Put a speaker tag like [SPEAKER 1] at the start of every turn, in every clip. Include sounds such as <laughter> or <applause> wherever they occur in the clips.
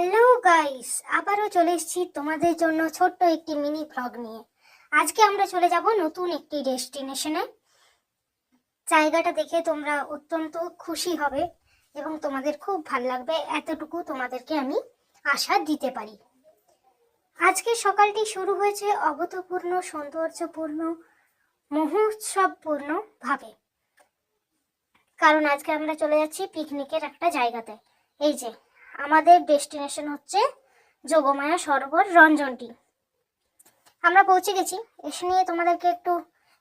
[SPEAKER 1] Hello guys আবারও চলে এসেছি তোমাদের জন্য ছোট্ট একটি মিনি ভ্লগ নিয়ে। আজকে আমরা চলে যাব নতুন একটি ডেস্টিনেশনে জায়গাটা দেখে তোমরা অত্যন্ত খুশি হবে এবং তোমাদের খুব ভালো লাগবে। এতটুকু তোমাদেরকে আমি আশা দিতে পারি। আজকে সকালটি শুরু হয়েছে অভূতপূর্ণ, সৌন্দর্যপূর্ণ, মহোৎসবপূর্ণ ভাবে। কারণ আজকে আমরা চলে যাচ্ছি পিকনিকের একটা জায়গাতে। এই যে আমাদের ডেস্টিনেশন হচ্ছে যোগমায়া সরোবর রঞ্জনটি। আমরা পৌঁছে গেছি। এসে নিয়ে তোমাদেরকে একটু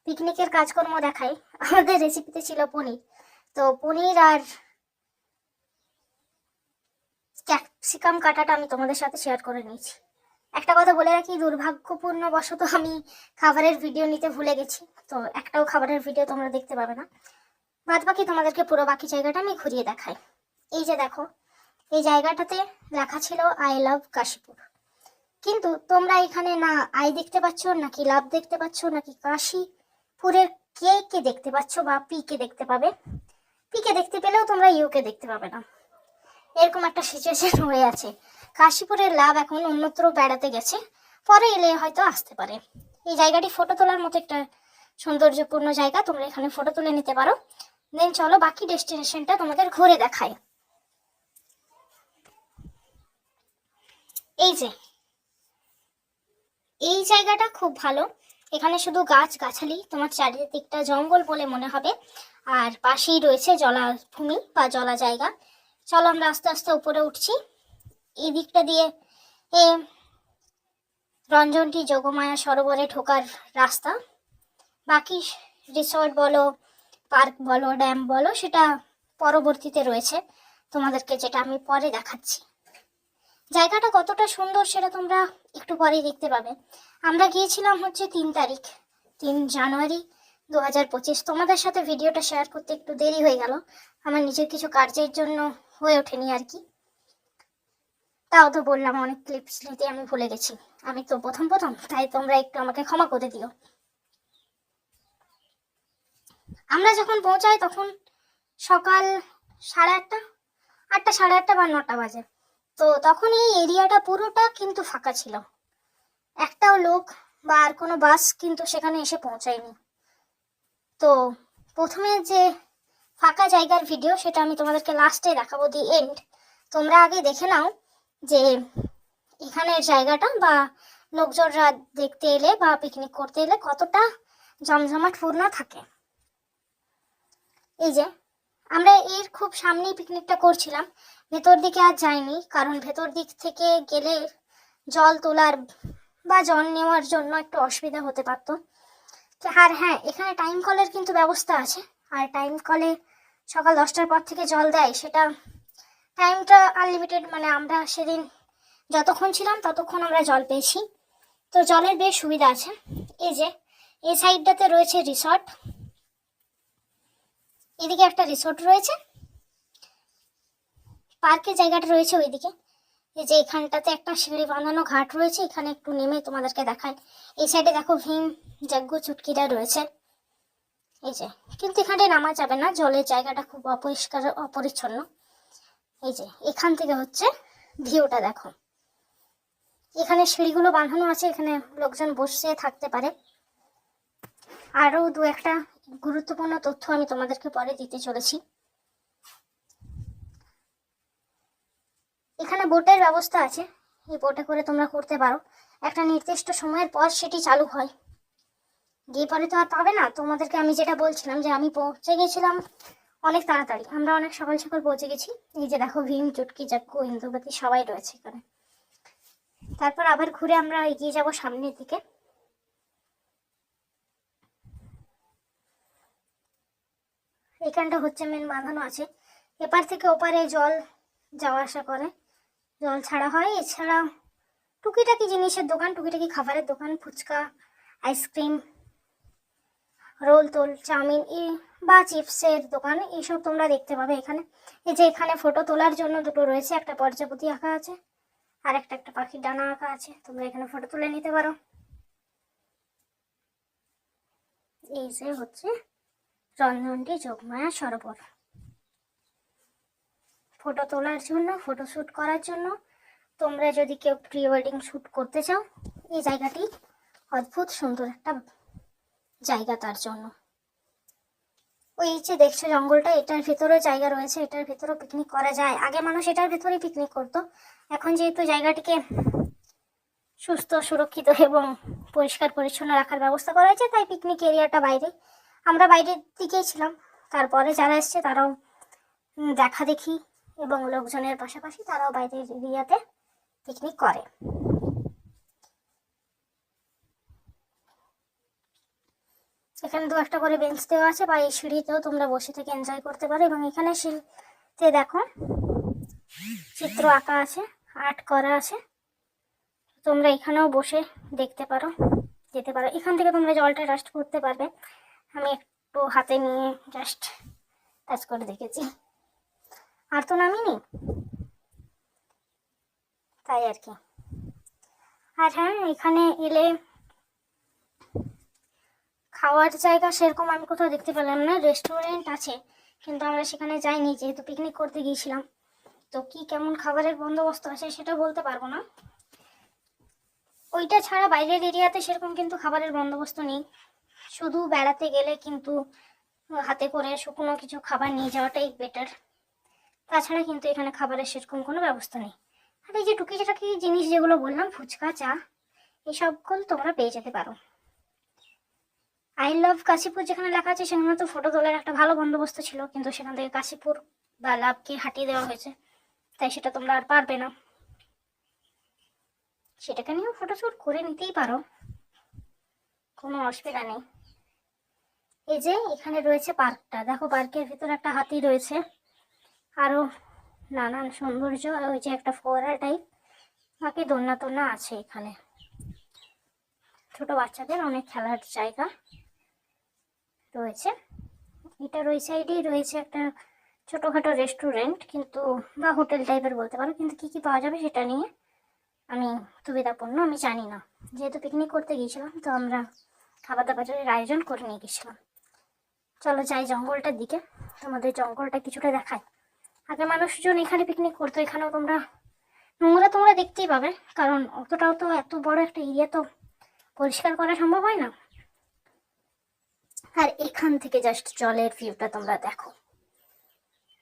[SPEAKER 1] পিকনিকের কাজকর্ম দেখাই। আমাদের রেসিপিতে ছিল পনির। তো পনির আর ক্যাপসিকাম কাটাটা আমি তোমাদের সাথে শেয়ার করে নিয়েছি। একটা কথা বলে রাখি, দুর্ভাগ্যপূর্ণ বশত আমি খাবারের ভিডিও নিতে ভুলে গেছি। তো একটাও খাবারের ভিডিও তোমরা দেখতে পাবে না। বাদ বাকি তোমাদেরকে পুরো বাকি জায়গাটা আমি ঘুরিয়ে দেখাই। এই যে দেখো এই জায়গাটাতে লেখা ছিল আই লাভ কাশীপুর। কিন্তু তোমরা এখানে না আই দেখতে পাচ্ছ, নাকি লাভ দেখতে পাচ্ছ, নাকি কাশীপুরের কে কে দেখতে পাচ্ছ বা পি কে দেখতে পাবে? পি কে দেখতে পেলেও তোমরা ইউকে দেখতে পাবে না। এরকম একটা সিচুয়েশন <laughs> হয়ে আছে। কাশীপুরের লাভ এখন অন্যত্র বেড়াতে গেছে, পরে এলে হয়তো আসতে পারে। এই জায়গাটি ফটো তোলার মতো একটা সৌন্দর্যপূর্ণ জায়গা, তোমরা এখানে ফটো তুলে নিতে পারো। দেন চলো বাকি ডেস্টিনেশনটা তোমাদের ঘুরে দেখায় এই যে। এই জায়গাটা খুব ভালো। এখানে শুধু গাছ গাছালি, তোমার চারিদিকটা জঙ্গল বলে মনে হবে। আর পাশেই রয়েছে জলাভূমি বা জলা জায়গা। চলো আমরা আস্তে আস্তে উপরে উঠছি। এই দিকটা দিয়ে এ রঞ্জনটি যোগমায়া সরোবরে ঢোকার রাস্তা। বাকি রিসর্ট বলো, পার্ক বলো, ড্যাম বলো, সেটা পরবর্তীতে রয়েছে। তোমাদেরকে যেটা আমি পরে দেখাচ্ছি। জায়গাটা কতটা সুন্দর সেটা তোমরা একটু পরেই দেখতে পাবে। আমরা গিয়েছিলাম হচ্ছে তিন তারিখ, তিন জানুয়ারি দু হাজার পঁচিশ। তোমাদের সাথে ভিডিওটা শেয়ার করতে একটু দেরি হয়ে গেল। আমার নিজের কিছু কার্যের জন্য হয়ে ওঠেনি আর কি। তাও তো বললাম, অনেক ক্লিপস নিতে আমি ভুলে গেছি। আমি তো প্রথম প্রথম, তাই তোমরা একটু আমাকে ক্ষমা করে দিও। আমরা যখন পৌঁছাই তখন সকাল সাড়ে আটটা আটটা সাড়ে আটটা বা নটা বাজে। তো তখন এই এরিয়াটা পুরোটা কিন্তু ফাঁকা ছিল। একটাও লোক বা আর কোনো বাস কিন্তু সেখানে এসে পৌঁছায়নি। তো প্রথমে যে ফাঁকা জায়গার ভিডিও সেটা আমি তোমাদেরকে লাস্টে দেখাবো দি এন্ড তোমরা আগে দেখে নাও যে এখানের জায়গাটা বা লোকজনরা দেখতে এলে বা পিকনিক করতে এলে কতটা জমজমাট পূর্ণ থাকে। এই যে, আমরা এর খুব সামনেই পিকনিকটা করছিলাম। ভেতর দিকে আর যাইনি, কারণ ভেতর দিক থেকে গেলে জল তোলার বা জল নেওয়ার জন্য একটু অসুবিধা হতে পারতো। আর হ্যাঁ এখানে টাইম কলের কিন্তু ব্যবস্থা আছে। আর টাইম কলে সকাল দশটার পর থেকে জল দেয়, সেটা টাইমটা আনলিমিটেড মানে আমরা সেদিন যতক্ষণ ছিলাম ততক্ষণ আমরা জল পেয়েছি। তো জলের বেশ সুবিধা আছে। এই যে, এই সাইডটাতে রয়েছে রিসর্ট এদিকে একটা রিসোর্ট রয়েছে। পার্কের জায়গাটা রয়েছে ওইদিকে। এই যে এখানটাতে একটা সিঁড়ি বাঁধানো ঘাট রয়েছে, এখানে একটু নেমে তোমাদেরকে দেখায় এই সাইডে দেখো ভীম, যজ্ঞ চুটকিটা রয়েছে। এই যে, কিন্তু এখানে নামা যাবে না, জলের জায়গাটা খুব অপরিষ্কার, অপরিচ্ছন্ন। এই যে, এখান থেকে হচ্ছে ভিউটা দেখো। এখানে সিঁড়িগুলো বাঁধানো আছে, এখানে লোকজন বসে থাকতে পারে। আরও দু একটা গুরুত্বপূর্ণ তথ্য আমি তোমাদেরকে পরে দিতে চলেছি। এখানে বোটের ব্যবস্থা আছে। এই বোটে করে তোমরা করতে পারো। একটা নির্দিষ্ট সময়ের পর সেটি চালু হয়। গিয়ে পরে তো আর পাবে না। তোমাদেরকে আমি যেটা বলছিলাম যে আমি পৌঁছে গেছিলাম অনেক তাড়াতাড়ি। আমরা অনেক সকাল সকাল পৌঁছে গেছি। এই যে দেখো ভীম, চুটকি, চাক্কু ইন্দুবাতি সবাই রয়েছে এখানে। তারপর আবার ঘুরে আমরা এগিয়ে যাব সামনের দিকে। এখানটা হচ্ছে মেন বাঁধানো আছে। এপার থেকে ওপারে জল যাওয়া আসা করে। জল ছাড়া হয়। এছাড়া টুকিটাকি জিনিসের দোকান, টুকিটাকি খাবারের দোকান, ফুচকা, আইসক্রিম, রোল তোল চাউমিন ই বা চিপসের দোকান এইসব তোমরা দেখতে পাবে এখানে। এই যে এখানে ফটো তোলার জন্য দুটো রয়েছে, একটা পর্যাপতি আঁকা আছে, আর একটা একটা পাখির ডানা আঁকা আছে। তোমরা এখানে ফটো তুলে নিতে পারো। এই যে হচ্ছে রঞ্জনটি যোগমায়া সরোবর। ফটো তোলার জন্য ফটোশ্যুট করার জন্য। তোমরা যদি কেউ প্রি ওয়েডিং শ্যুট করতে চাও, এই জায়গাটি অদ্ভুত সুন্দর একটা জায়গা তার জন্য। ওই যে দেখছ জঙ্গলটা, এটার ভেতরেও জায়গা রয়েছে, এটার ভেতরেও পিকনিক করা যায়। আগে মানুষ এটার ভেতরেই পিকনিক করতো। এখন যেহেতু জায়গাটিকে সুস্থ, সুরক্ষিত এবং পরিষ্কার, পরিচ্ছন্ন রাখার ব্যবস্থা করা হয়েছে, তাই পিকনিক এরিয়াটা বাইরে। আমরা বাইরের দিকেই ছিলাম। তারপরে যারা এসছে তারাও দেখা দেখি। এবং লোকজনের পাশাপাশি তারাও বাইরের এরিয়াতে পিকনিক করে। এখানে দু একটা করে বেঞ্চ দেওয়া আছে, বা এই সিঁড়িতেও তোমরা বসে থেকে এনজয় করতে পারো এবং এখানে সিঁড়িতে দেখো, চিত্র আঁকা আছে আর্ট করা আছে। তোমরা এখানেও বসে দেখতে পারো, যেতে পারো। এখান থেকে তোমরা জলটা টাচ করতে পারবে। আমি একটু হাতে নিয়ে জাস্ট টাচ করে দেখেছি। আর তো নামিনি তাই আর কি। আর হ্যাঁ এখানে এলে খাওয়ার জায়গা সেরকম আমি কোথাও দেখতে পেলাম না। রেস্টুরেন্ট আছে, কিন্তু আমরা সেখানে যাইনি, যেহেতু পিকনিক করতে গিয়েছিলাম। তো কি কেমন খাবারের বন্দোবস্ত আছে সেটা বলতে পারব না। ওইটা ছাড়া বাইরের এরিয়াতে সেরকম কিন্তু খাবারের বন্দোবস্ত নেই। শুধু বেড়াতে গেলে কিন্তু হাতে করে শুকনো কিছু খাবার নিয়ে যাওয়াটাই বেটার তাছাড়া কিন্তু এখানে খাবারের সেরকম কোনো ব্যবস্থা নেই। আর এই যে টুকিটাকি জিনিস যেগুলো বললাম, ফুচকা, চা, এসবগুলো তোমরা পেয়ে যেতে পারো। আই লাভ কাশীপুর যেখানে লেখা আছে, সেখানে তো ফটো তোলার একটা ভালো বন্দোবস্ত ছিল, কিন্তু সেখান থেকে কাশীপুর বা লাভকে হাঁটিয়ে দেওয়া হয়েছে, তাই সেটা তোমরা আর পারবে না। সেটাকে নিয়েও ফটোশ্যুট করে নিতেই পারো, কোনো অসুবিধা নেই। এই যে এখানে রয়েছে পার্কটা, দেখো পার্কের ভিতরে একটা হাতি রয়েছে। আরও নানান সৌন্দর্য, ওই যে একটা ফোয়ারা টাইপ বাকি দোলনা টোলনা আছে এখানে। ছোট বাচ্চাদের অনেক খেলার জায়গা রয়েছে। এটার ওই সাইডেই রয়েছে একটা ছোটোখাটো রেস্টুরেন্ট কিন্তু বা হোটেল টাইপের বলতে পারো, কিন্তু কী কী পাওয়া যাবে সেটা নিয়ে আমি সুবিধাপূর্ণ আমি জানি না। যেহেতু পিকনিক করতে গিয়েছিলাম, তো আমরা খাবার দাবারের আয়োজন করে নিয়ে গেছিলাম চলো যাই জঙ্গলটার দিকে, তোমাদের জঙ্গলটা কিছুটা দেখায় আগে মানুষজন এখানে পিকনিক করতো, এখানেও তোমরা, নোংরা তোমরা দেখতেই পাবে, কারণ অতটাও তো এত বড় একটা এরিয়া তো পরিষ্কার করা সম্ভব হয় না। আর এখান থেকে জাস্ট জলের ভিউটা তোমরা দেখো।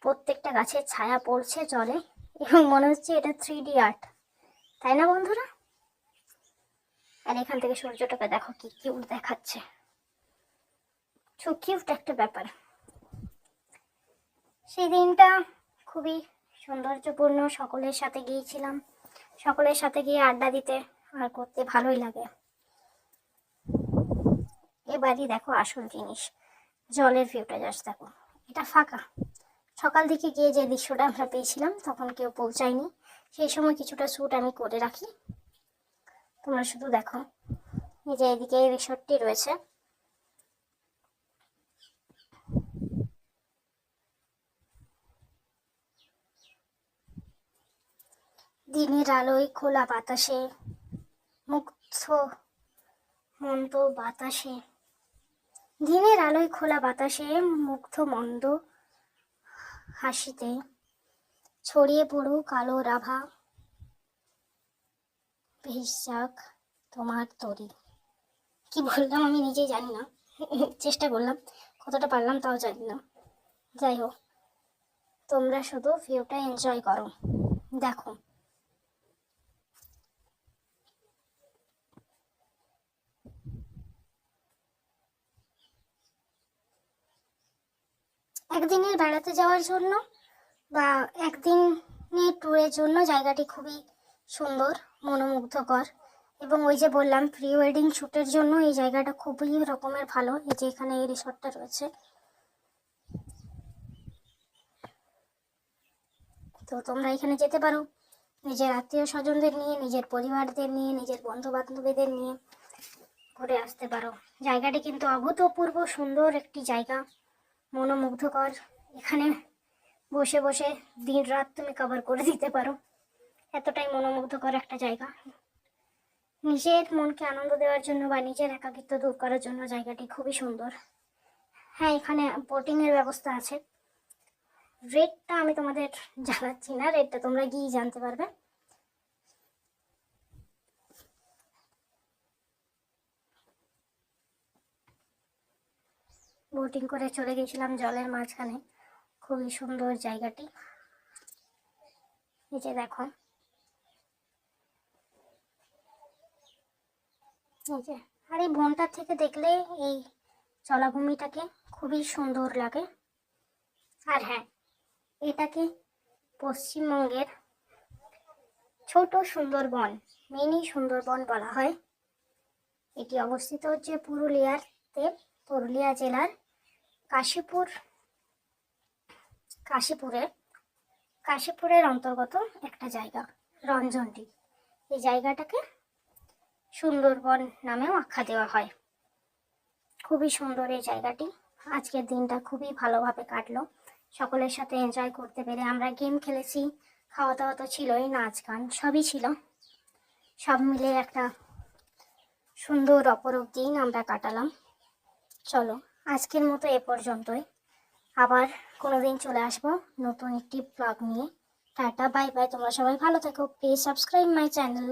[SPEAKER 1] প্রত্যেকটা গাছের ছায়া পড়ছে জলে, এবং মনে হচ্ছে এটা থ্রি ডি আর্ট তাই না বন্ধুরা? আর এখান থেকে সূর্যটাকে দেখো কি কিউট দেখাচ্ছে। কিউট একটা ব্যাপার। সেই দিনটা খুবই সৌন্দর্যপূর্ণ, সকলের সাথে গিয়েছিলাম। সকলের সাথে গিয়ে আড্ডা দিতে আর করতে ভালোই লাগে। এবারই দেখো আসল জিনিস, জলের ভিউটা জাস্ট দেখো। এটা ফাঁকা। সকাল দিকে গিয়ে যে দৃশ্যটা আমরা পেয়েছিলাম, তখন কেউ পৌঁছায়নি। সেই সময় কিছুটা শ্যুট আমি করে রাখি। তোমরা শুধু দেখো। এই যে এদিকে এই রিসোর্টটি রয়েছে। দিনের আলোয় খোলা বাতাসে, মুগ্ধ মন্দ বাতাসে। দিনের আলোয় খোলা বাতাসে, মুগ্ধ মন্দ হাসিতে ছড়িয়ে পড়ু কালো রাভা। ভেসাক তোমার তরি। কি বললাম আমি নিজেই জানি না। চেষ্টা করলাম, কতটা পারলাম তাও জানি না। যাই হোক, তোমরা শুধু ভিউটা এনজয় করো। দেখো একদিনের বেড়াতে যাওয়ার জন্য বা একদিনের ট্যুরের জন্য জায়গাটি খুবই সুন্দর, মনোমুগ্ধকর। এবং ওই যে বললাম, প্রি ওয়েডিং শ্যুটের জন্য এই জায়গাটা খুবই রকমের ভালো, এই যে এখানে এই রিসর্টটা রয়েছে। তো তোমরা এখানে যেতে পারো, নিজের আত্মীয় স্বজনদের নিয়ে, নিজের পরিবারদের নিয়ে, নিজের বন্ধু বান্ধবীদের নিয়ে ঘুরে আসতে পারো। জায়গাটি কিন্তু অভূতপূর্ব সুন্দর একটি জায়গা। মনোমুগ্ধকর। এখানে বসে বসে দিন রাত তুমি কভার করে দিতে পারো। এতটাই মনোমুগ্ধকর একটা জায়গা। নিজের মনকে আনন্দ দেওয়ার জন্য বা নিজের একাকিত্ব দূর করার জন্য জায়গাটি খুবই সুন্দর। হ্যাঁ এখানে বোটিংয়ের ব্যবস্থা আছে। রেটটা আমি তোমাদের জানাচ্ছি না রেটটা তোমরা গিয়ে জানতে পারবে। বোটিং করে চলে গেছিলাম জলের মাঝখানে। খুবই সুন্দর জায়গাটি। যে দেখো। যে, আর এই বনটার থেকে দেখলে এই জলাভূমিটাকে খুবই সুন্দর লাগে। আর হ্যাঁ এটাকে পশ্চিমবঙ্গের ছোট সুন্দরবন, মিনি সুন্দরবন বলা হয়। এটি অবস্থিত হচ্ছে পুরুলিয়াতে পুরুলিয়া জেলার কাশীপুর, কাশীপুরে, কাশীপুরের অন্তর্গত একটা জায়গা রঞ্জনটি এই জায়গাটাকে সুন্দরবন নামেও আখ্যা দেওয়া হয়। খুবই সুন্দর এই জায়গাটি। আজকের দিনটা খুবই ভালোভাবে কাটলো। সকলের সাথে এনজয় করতে পেরে আমরা গেম খেলেছি খাওয়া দাওয়া তো ছিলই নাচ গান সবই ছিল। সব মিলে একটা সুন্দর অপরূপ দিন আমরা কাটালাম। চলো আজকের মতো এ পর্যন্তই। আবার কোনো দিন চলে আসব নতুন একটি ব্লগ নিয়ে। টাটা বাই বাই তোমরা সবাই ভালো থেকো। Please subscribe my channel